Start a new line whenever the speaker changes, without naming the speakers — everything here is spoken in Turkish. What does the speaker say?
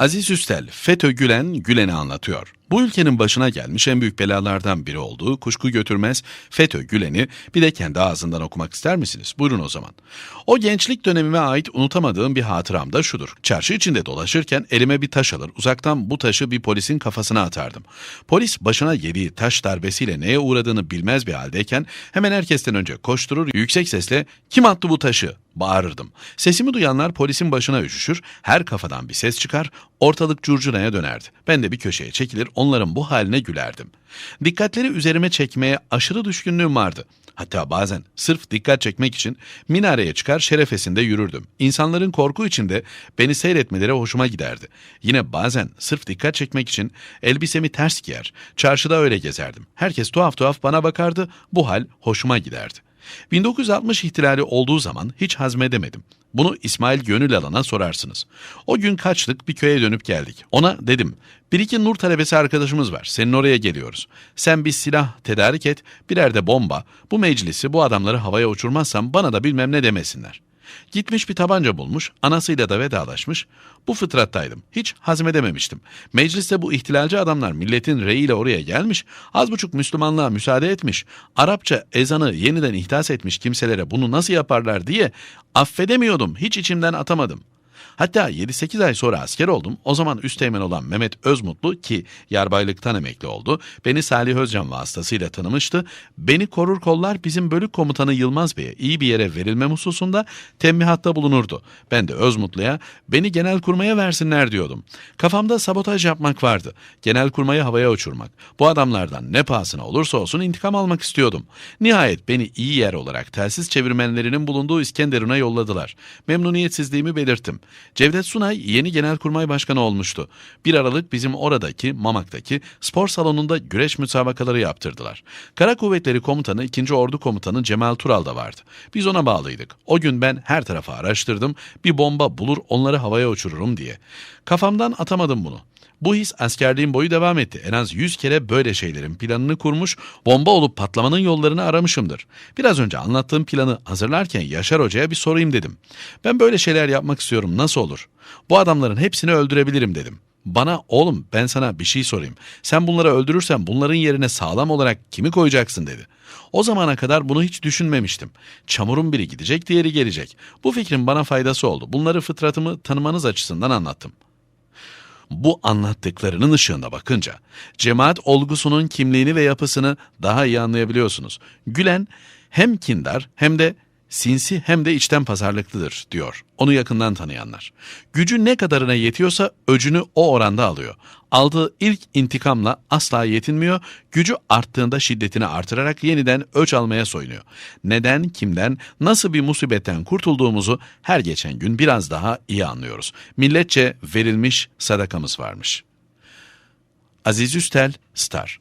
Aziz Üstel, FETÖ Gülen, Gülen'i anlatıyor. Bu ülkenin başına gelmiş en büyük belalardan biri olduğu kuşku götürmez FETÖ Gülen'i bir de kendi ağzından okumak ister misiniz? Buyurun o zaman. O gençlik dönemime ait unutamadığım bir hatıram da şudur. Çarşı içinde dolaşırken elime bir taş alır, uzaktan bu taşı bir polisin kafasına atardım. Polis başına yediği taş darbesiyle neye uğradığını bilmez bir haldeyken hemen herkesten önce koşturur, yüksek sesle kim attı bu taşı bağırırdım. Sesimi duyanlar polisin başına üşüşür, her kafadan bir ses çıkar, ortalık curcunaya dönerdi. Ben de bir köşeye çekilir, onların bu haline gülerdim. Dikkatleri üzerime çekmeye aşırı düşkünlüğüm vardı. Hatta bazen sırf dikkat çekmek için minareye çıkar şerefesinde yürürdüm. İnsanların korku içinde beni seyretmeleri hoşuma giderdi. Yine bazen sırf dikkat çekmek için elbisemi ters giyer, çarşıda öyle gezerdim. Herkes tuhaf tuhaf bana bakardı, bu hal hoşuma giderdi. 1960 ihtilali olduğu zaman hiç hazmedemedim. Bunu İsmail Gönül alana sorarsınız. O gün kaçtık bir köye dönüp geldik. Ona dedim bir iki nur talebesi arkadaşımız var. Senin oraya geliyoruz. Sen bir silah tedarik et, birer de bomba. Bu meclisi bu adamları havaya uçurmazsam bana da bilmem ne demesinler. Gitmiş bir tabanca bulmuş, anasıyla da vedalaşmış. Bu fıtrattaydım. Hiç hazmedememiştim. Mecliste bu ihtilalci adamlar milletin reyiyle oraya gelmiş, az buçuk Müslümanlığa müsaade etmiş, Arapça ezanı yeniden ihdas etmiş kimselere bunu nasıl yaparlar diye affedemiyordum. Hiç içimden atamadım. Hatta 7-8 ay sonra asker oldum. O zaman üsteğmen olan Mehmet Özmutlu ki yarbaylıktan emekli oldu. Beni Salih Özcan vasıtasıyla tanımıştı. Beni korur kollar bizim bölük komutanı Yılmaz Bey'e iyi bir yere verilme hususunda tembihatta bulunurdu. Ben de Özmutlu'ya beni genel kurmaya versinler diyordum. Kafamda sabotaj yapmak vardı. Genel kurmayı havaya uçurmak. Bu adamlardan ne pahasına olursa olsun intikam almak istiyordum. Nihayet beni iyi yer olarak telsiz çevirmenlerinin bulunduğu İskenderun'a yolladılar. Memnuniyetsizliğimi belirttim. Cevdet Sunay yeni genelkurmay başkanı olmuştu. Bir Aralık bizim oradaki Mamak'taki spor salonunda güreş müsabakaları yaptırdılar. Kara Kuvvetleri Komutanı 2. Ordu Komutanı Cemal Tural da vardı. Biz ona bağlıydık. O gün ben her tarafa araştırdım. Bir bomba bulur onları havaya uçururum diye. Kafamdan atamadım bunu. Bu his askerliğin boyu devam etti. En az yüz kere böyle şeylerin planını kurmuş, bomba olup patlamanın yollarını aramışımdır. Biraz önce anlattığım planı hazırlarken Yaşar Hoca'ya bir sorayım dedim. Ben böyle şeyler yapmak istiyorum nasıl olur? Bu adamların hepsini öldürebilirim dedim. Bana oğlum ben sana bir şey sorayım. Sen bunları öldürürsen bunların yerine sağlam olarak kimi koyacaksın dedi. O zamana kadar bunu hiç düşünmemiştim. Çamurun biri gidecek diğeri gelecek. Bu fikrin bana faydası oldu. Bunları fıtratımı tanımanız açısından anlattım bu anlattıklarının ışığında bakınca cemaat olgusunun kimliğini ve yapısını daha iyi anlayabiliyorsunuz. Gülen hem kindar hem de sinsi hem de içten pazarlıklıdır diyor onu yakından tanıyanlar. Gücü ne kadarına yetiyorsa öcünü o oranda alıyor. Aldığı ilk intikamla asla yetinmiyor, gücü arttığında şiddetini artırarak yeniden öç almaya soyunuyor. Neden, kimden, nasıl bir musibetten kurtulduğumuzu her geçen gün biraz daha iyi anlıyoruz. Milletçe verilmiş sadakamız varmış. Aziz Üstel, Star